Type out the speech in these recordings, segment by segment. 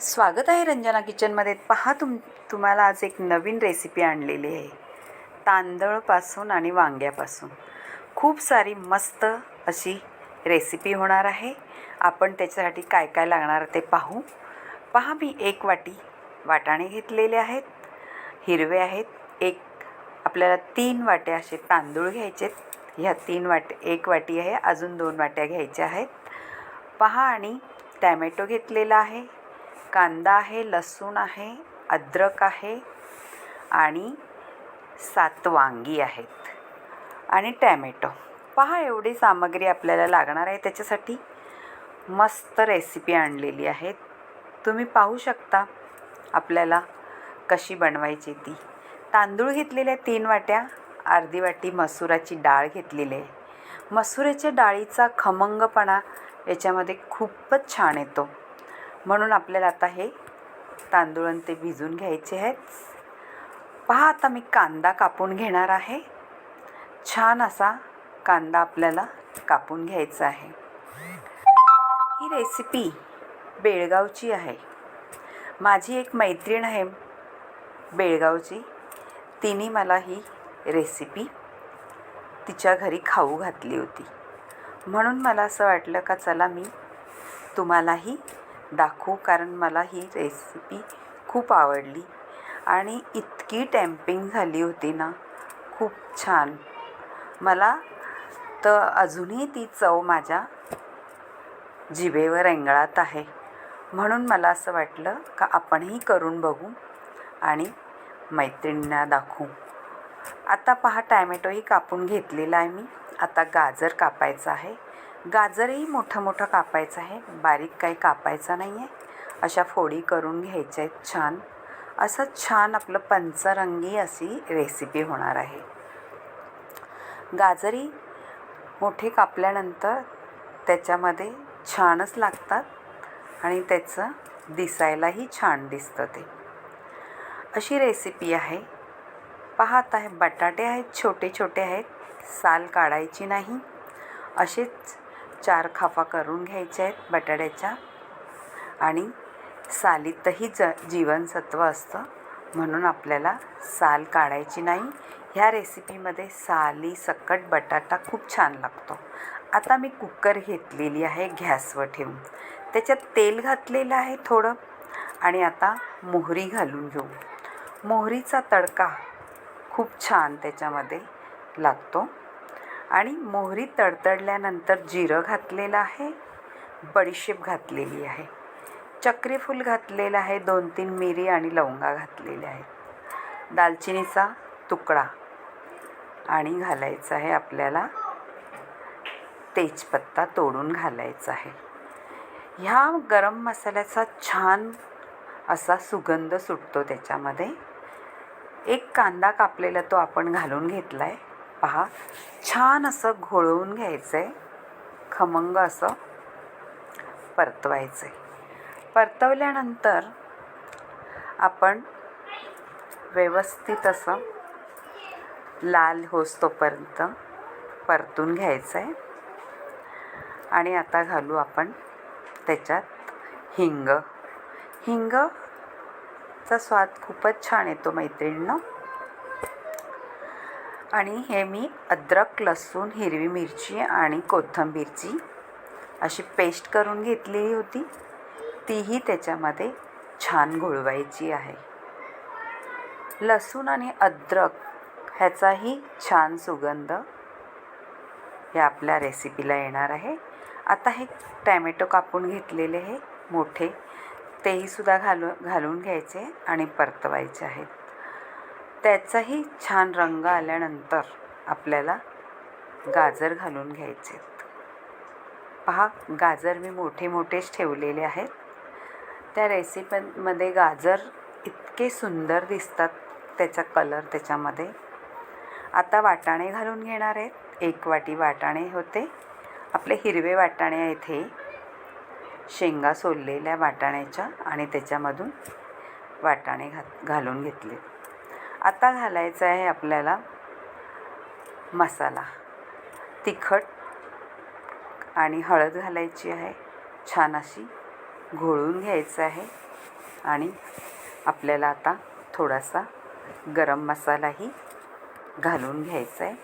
स्वागत आहे रंजना किचनमध्ये. पहा तुम तुम्हाला आज एक नवीन रेसिपी आणलेली आहे. तांदळापासून आणि वांग्यापासून. खूप सारी मस्त अशी रेसिपी होणार आहे. आपण त्याच्यासाठी काय काय लागणार ते पाहू. पहा मी एक वाटी वाटाणे घेतलेले आहेत. हिरवे आहेत. एक आपल्याला तीन वाट्या असे तांदूळ घ्यायचे ह्या तीन वाटे एक वाटी आहे. अजून दोन वाट्या घ्यायच्या आहेत. पहा आणि टॅमॅटो घेतलेला आहे. कांदा आहे लसूण आहे अद्रक आहे आणि सात वांगी आहेत आणि टॅमॅटो. पहा एवढी सामग्री आपल्याला लागणार आहे. त्याच्यासाठी मस्त रेसिपी आणलेली आहे तुम्ही पाहू शकता आपल्याला कशी बनवायची ती. तांदूळ घेतलेल्या तीन वाट्या अर्धी वाटी मसुराची डाळ घेतलेली आहे. मसुराच्या डाळीचा खमंगपणा याच्यामध्ये खूपच छान येतो. म्हणून आपल्याला आता हे तांदूळ आणि ते भिजून घ्यायचे आहेत. पहा आता मी कांदा कापून घेणार आहे. छान असा कांदा आपल्याला कापून घ्यायचा आहे. ही रेसिपी बेळगावची आहे. माझी एक मैत्रीण आहे बेळगावची. तिने मला ही रेसिपी तिच्या घरी खाऊ घातली होती. म्हणून मला असं वाटलं का चला मी तुम्हालाही दाखवू कारण मला ही रेसिपी खूप आवडली. आणि इतकी टॅम्पिंग झाली होती ना खूप छान. मला तर अजूनही ती चव माझ्या जिभेवर रेंगाळत आहे. म्हणून मला असं वाटलं का आपणही करून बघू आणि मैत्रिणींना दाखवू. आता पहा टॅमॅटोही कापून घेतलेला आहे मी. आता गाजर कापायचं आहे. गाजरही मोठं मोठं कापायचं आहे. बारीक काही कापायचं नाही आहे अशा फोडी करून घ्यायच्या आहेत छान. असं छान आपलं पंचरंगी अशी रेसिपी होणार आहे. गाजरी मोठे कापल्यानंतर त्याच्यामध्ये छानच लागतात आणि त्याचं दिसायलाही छान दिसतं ते. अशी रेसिपी आहे. पाहत आहे. बटाटे आहेत छोटे छोटे आहेत. साल काढायची नाही. असेच चार खाफा करून घ्यायच्या आहेत बटाट्याच्या. आणि सालीतही ज जीवनसत्व असतं. म्हणून आपल्याला साल काढायची नाही. ह्या रेसिपीमध्ये साली सकट बटाटा खूप छान लागतो. आता मी कुकर घेतलेली आहे गॅसवर ठेवून. त्याच्यात तेल घातलेलं आहे थोडं. आणि आता मोहरी घालून घेऊ. मोहरीचा तडका खूप छान त्याच्यामध्ये लागतो. आणि मोहरी तडतडल्यानंतर जिरं घातलेलं आहे बडीशेप घातलेली आहे चक्रीफूल घातलेलं आहे दोन तीन मिरी आणि लवंगा घातलेल्या आहेत. दालचिनीचा तुकडा आणि घालायचा आहे आपल्याला. तेजपत्ता तोडून घालायचा आहे. ह्या गरम मसाल्याचा छान असा सुगंध सुटतो त्याच्यामध्ये. एक कांदा कापलेला तो आपण घालून घेतला आहे पहा. छान असं घोळवून घ्यायचं आहे खमंग असं परतवायचं आहे परतवल्यानंतर आपण व्यवस्थित असं लाल होस तोपर्यंत परतून घ्यायचं आहे आणि आता घालू आपण त्याच्यात हिंग. हिंगचा स्वाद खूपच छान येतो मैत्रिणींनो. आणि हे मी अद्रक लसूण हिरवी मिरची आणि कोथिंबीरची अशी पेस्ट करून घेतलेली होती. तीही त्याच्यामध्ये छान घोळवायची आहे. लसूण आणि अद्रक ह्याचाही छान सुगंध हे आपल्या रेसिपीला येणार आहे. आता हे टॅमॅटो कापून घेतलेले हे मोठे तेही सुद्धा घालू घालून घ्यायचे आणि परतवायचे आहेत. त्याचाही छान रंग आल्यानंतर आपल्याला गाजर घालून घ्यायचे आहेत. पहा गाजर मी मोठे मोठेच ठेवलेले आहेत. त्या रेसिपीमध्ये गाजर इतके सुंदर दिसतात त्याचा कलर त्याच्यामध्ये. आता वाटाणे घालून घेणार आहेत. एक वाटी वाटाणे होते. आपले हिरवे वाटाणे आहेत हे. शेंगा सोललेल्या वाटाण्याच्या आणि त्याच्यामधून वाटाणे घात घालून घेतले आता घालायचं आहे आपल्याला मसाला. तिखट आणि हळद घालायची आहे. छान अशी घोळून घ्यायचं आहे. आणि आपल्याला आता थोडासा गरम मसालाही घालून घ्यायचा आहे.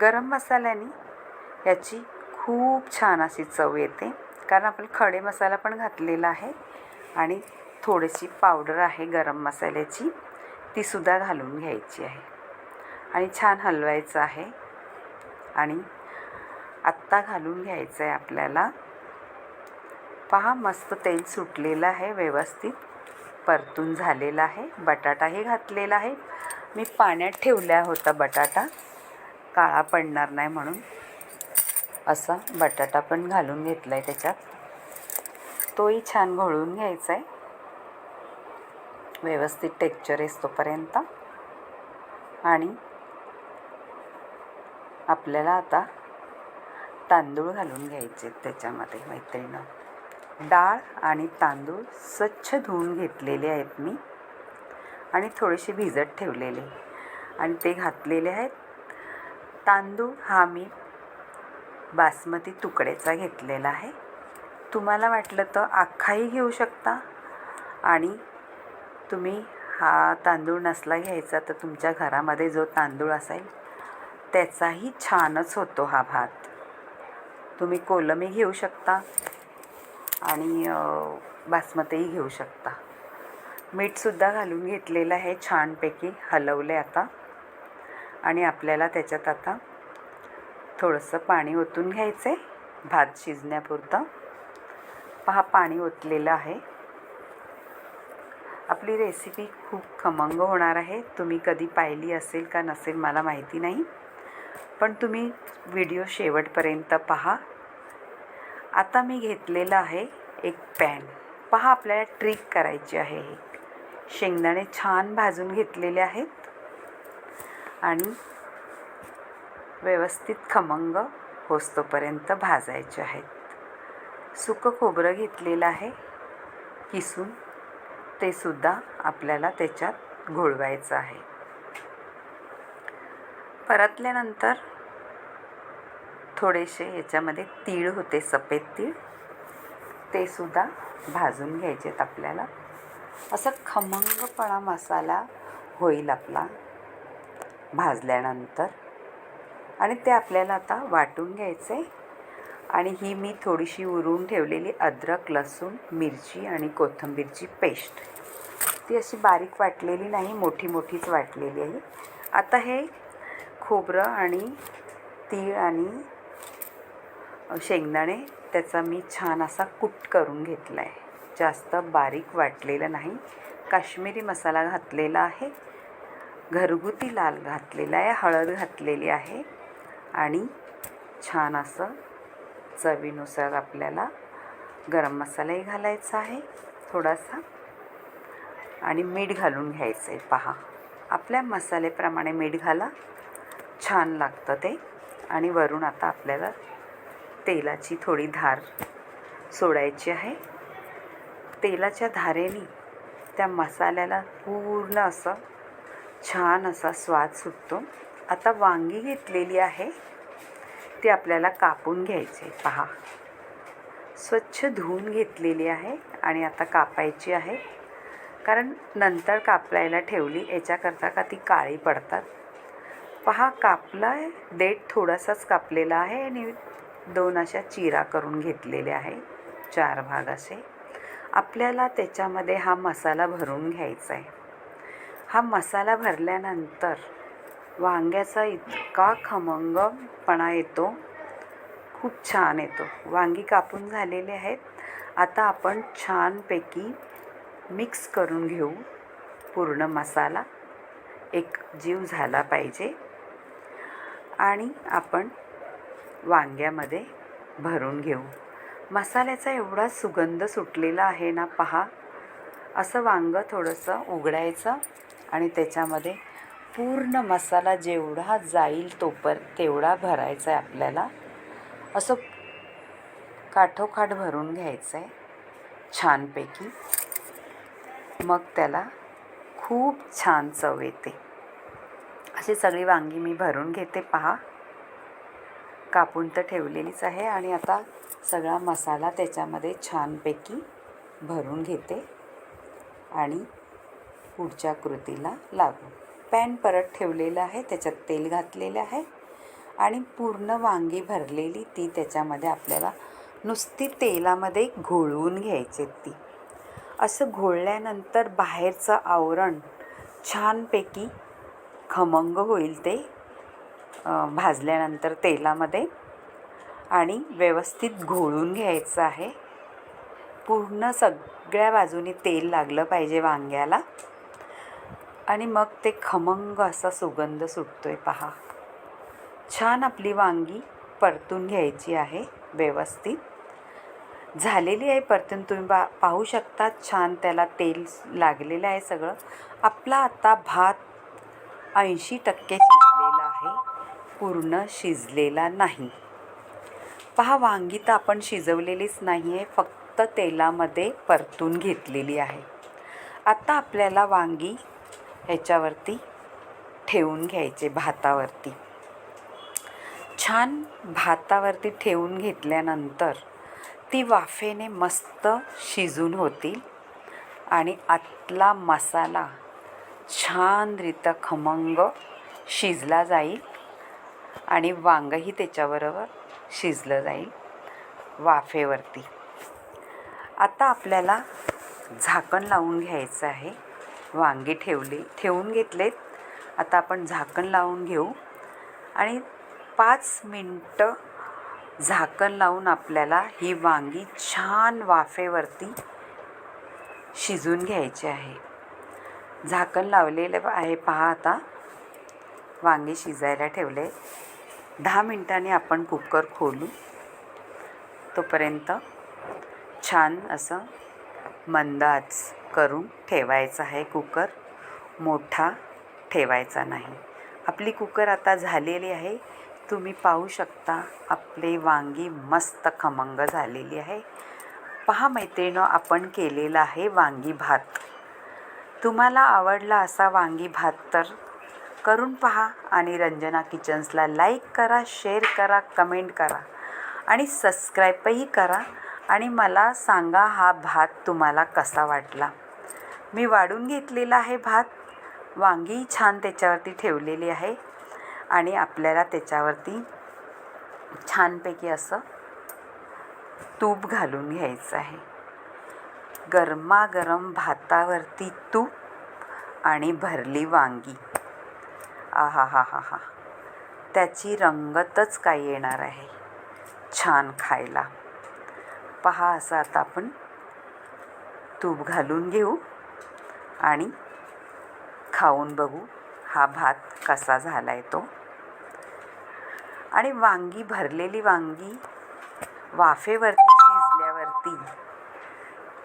गरम मसाल्याने याची खूप छान अशी चव येते. कारण आपण खडे मसाला पण घातलेला आहे. आणि थोडीशी पावडर आहे गरम मसाल्याची. तीसुद्धा घालून घ्यायची आहे. आणि छान हलवायचं आहे. आणि आत्ता घालून घ्यायचं आहे आपल्याला. पहा मस्त तेल सुटलेलं आहे व्यवस्थित. परतून झालेला आहे. बटाटाही घातलेला आहे. मी पाण्यात ठेवला होता बटाटा. काळा पडणार नाही म्हणून. असा बटाटा पण घालून घेतला आहे त्याच्यात. तोही छान घोळून घ्यायचा आहे व्यवस्थित टेक्चर येतोपर्यंत आणि आपल्याला आता तांदूळ घालून घ्यायचे त्याच्यामध्ये मैत्रिणं डाळ आणि तांदूळ स्वच्छ धुवून घेतलेले आहेत मी. आणि थोडेसे भिजत ठेवलेले. आणि ते घातलेले आहेत. तांदूळ हा मी बासमती तुकड्याचा घेतलेला आहे. तुम्हाला वाटलं तर अख्खाही घेऊ शकता. आणि तुम्ही हा तांदूळ नसला घ्यायचा तर तुमच्या घरामध्ये जो तांदूळ असेल त्याचाही छानच होतो हा भात. तुम्ही कोलमी घेऊ शकता आणि बासमतीही घेऊ शकता. मीठसुद्धा घालून घेतलेलं आहे छानपैकी हलवले आता. आणि आपल्याला त्याच्यात आता थोडंसं पाणी ओतून घ्यायचं आहे भात शिजण्यापुरतं. पहा पाणी ओतलेलं आहे. आपली रेसिपी खूप खमंग होणार आहे. तुम्ही कधी पाहिली असेल का नसेल मला माहिती नाही. पण तुम्ही व्हिडिओ शेवटपर्यंत पहा. आता मी घेतलेलं आहे एक पॅन पहा आपल्याला ट्रिक करायची आहे एक शेंगदाणे छान भाजून घेतलेले आहेत. आणि व्यवस्थित खमंग होस्तोपर्यंत भाजायचे आहेत. सुकं खोबरं घेतलेलं आहे. किसून ते सुद्धा आपल्याला त्याच्यात घोळवायचं आहे. परतल्यानंतर थोडेसे याच्यामध्ये तीळ होते सफेद तीळ. ते सुद्धा भाजून घ्यायचेत आपल्याला. असं खमंगपणा मसाला होईल आपला भाजल्यानंतर. आणि ते आपल्याला आता वाटून घ्यायचं. आहे आणि ही मी थोडीशी उरून ठेवलेली अद्रक लसूण मिरची आणि कोथिंबीरची पेस्ट. ती अशी बारीक वाटलेली नाही मोठी मोठीच वाटलेली आहे. आता हे खोबरं आणि तीळ आणि शेंगदाणे त्याचा मी छान असा कुट करून घेतला आहे जास्त बारीक वाटलेलं नाही. काश्मीरी मसाला घातलेला आहे. घरगुती लाल घातलेला आहे हळद घातलेली आहे आणि छान असं चवीनुसार आपल्याला गरम मसालाही घालायचा आहे थोडासा. आणि मीठ घालून घ्यायचं आहे पहा. आपल्या मसालेप्रमाणे मीठ घाला. छान लागतं ते. आणि वरून आता आपल्याला तेलाची थोडी धार सोडायची आहे. तेलाच्या धारेने त्या मसाल्याला पूर्ण असं छान असा स्वाद सुटतो. आता वांगी घेतलेली आहे. ती आपल्याला कापून घ्यायची. पहा. स्वच्छ धुवून घेतलेली आहे आणि आता कापायची आहे. कारण नंतर कापलायला ठेवली याच्याकरता का ती काळी पडतात. पहा कापला आहे देठ थोडासाच कापलेला आहे आणि दोन अशा चिरा करून घेतलेल्या आहे. चार भाग असे. आपल्याला त्याच्यामध्ये हा मसाला भरून घ्यायचा आहे हा मसाला भरल्यानंतर वांग्याचा इतका खमंगपणा येतो. खूप छान येतो. वांगी कापून झालेले आहेत. आता आपण छानपैकी मिक्स करून घेऊ पूर्ण मसाला. एक जीव झाला पाहिजे. आणि आपण वांग्यामध्ये भरून घेऊ. मसाल्याचा एवढा सुगंध सुटलेला आहे ना पहा. असं वांगं थोडंसं उघडायचं आणि त्याच्यामध्ये पूर्ण मसाला जेवढा जाईल तोपर तेवढा भरायचा आहे आपल्याला. असं काठोकाठ भरून घ्यायचं आहे छानपैकी. मग त्याला खूप छान चव येते. अशी सगळी वांगी मी भरून घेते पहा. कापून तर ठेवलेलीच आहे आणि आता सगळा मसाला त्याच्यामध्ये छानपैकी भरून घेते आणि पुढच्या कृतीला लागू. पॅन परत ठेवलेलं आहे त्याच्यात तेल घातलेलं आहे आणि पूर्ण वांगी भरलेली ती त्याच्यामध्ये आपल्याला नुसती तेलामध्ये घोळवून घ्यायची ती. असं घोळल्यानंतर बाहेरचं आवरण छानपैकी खमंग होईल ते भाजल्यानंतर तेलामध्ये आणि व्यवस्थित घोळून घ्यायचं आहे. पूर्ण सगळ्या बाजूनी तेल लागलं पाहिजे वांग्याला. आणि मग ते खमंग असा सुगंध सुटतो आहे पहा. छान आपली वांगी परतून घ्यायची आहे व्यवस्थित. झालेली आहे परतून तुम्ही बा पाहू शकता छान त्याला तेल लागलेलं आहे सगळं. आपला आता भात ऐंशी टक्के शिजलेला आहे पूर्ण शिजलेला नाही. पहा वांगी तर आपण शिजवलेलीच नाही आहे फक्त तेलामध्ये परतून घेतलेली आहे. आता आपल्याला वांगी ह्याच्यावरती ठेवून घ्यायचे भातावरती. छान भातावरती ठेवून घेतल्यानंतर ती वाफेने मस्त शिजून होतील आणि आतला मसाला छानरित्या खमंग शिजला जाईल आणि वांगंही त्याच्याबरोबर शिजलं जाईल वाफेवरती. आता आपल्याला झाकण लावून घ्यायचं आहे. वांगे ठेवले ठेवून घेतलेत. आता आपण झाकण लावून घेऊ. आणि पाच मिनटं झाकण लावून आपल्याला ही वांगी छान वाफेवरती शिजून घ्यायची आहे. झाकण लावलेलं आहे पहा आता. वांगे शिजायला ठेवले. दहा मिनटांनी आपण कुकर खोलू. तोपर्यंत छान असं मंदाज करून ठेवायचं आहे कुकर. मोठा ठेवायचा नाही. आपली कुकर आता झालेली आहे. तुम्ही पाहू शकता आपले वांगी मस्त खमंग झालेली आहे. पहा मैत्रिणं आपण केलेला आहे वांगी भात. तुम्हाला आवडला असा वांगी भात तर करून पहा आणि रंजना किचन्सला लाईक करा शेअर करा कमेंट करा आणि सबस्क्राईबही करा आणि मला सांगा हा भात तुम्हाला कसा वाटला. मी वाढून घेतलेला आहे भात. वांगी छान त्याच्यावरती ठेवलेली आहे. आणि आपल्याला त्याच्यावरती छानपैकी असं तूप घालून घ्यायचं आहे. गरमागरम भातावरती तूप आणि भरली वांगी. आहा हा हा हा. त्याची रंगतच काय येणार आहे. छान खायला. पहा असं आता आपण तूप घालून घेऊ. आणि खाऊन बघू हा भात कसा झाला आहे तो. आणि वांगी भरलेली वांगी वाफेवरती शिजल्यावरती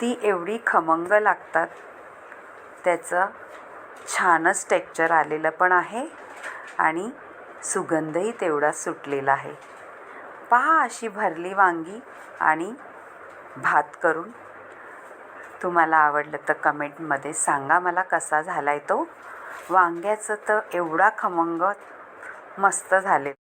ती एवढी खमंग लागतात. त्याचं छानच टेक्चर आलेलं पण आहे आणि सुगंधही तेवढा सुटलेला आहे. पहा अशी भरली वांगी आणि भात करून तुम्हाला आवडलं तर कमेंटमध्ये सांगा मला कसा झाला आहे तो. वांग्याचं तर एवढा खमंग मस्त झाले.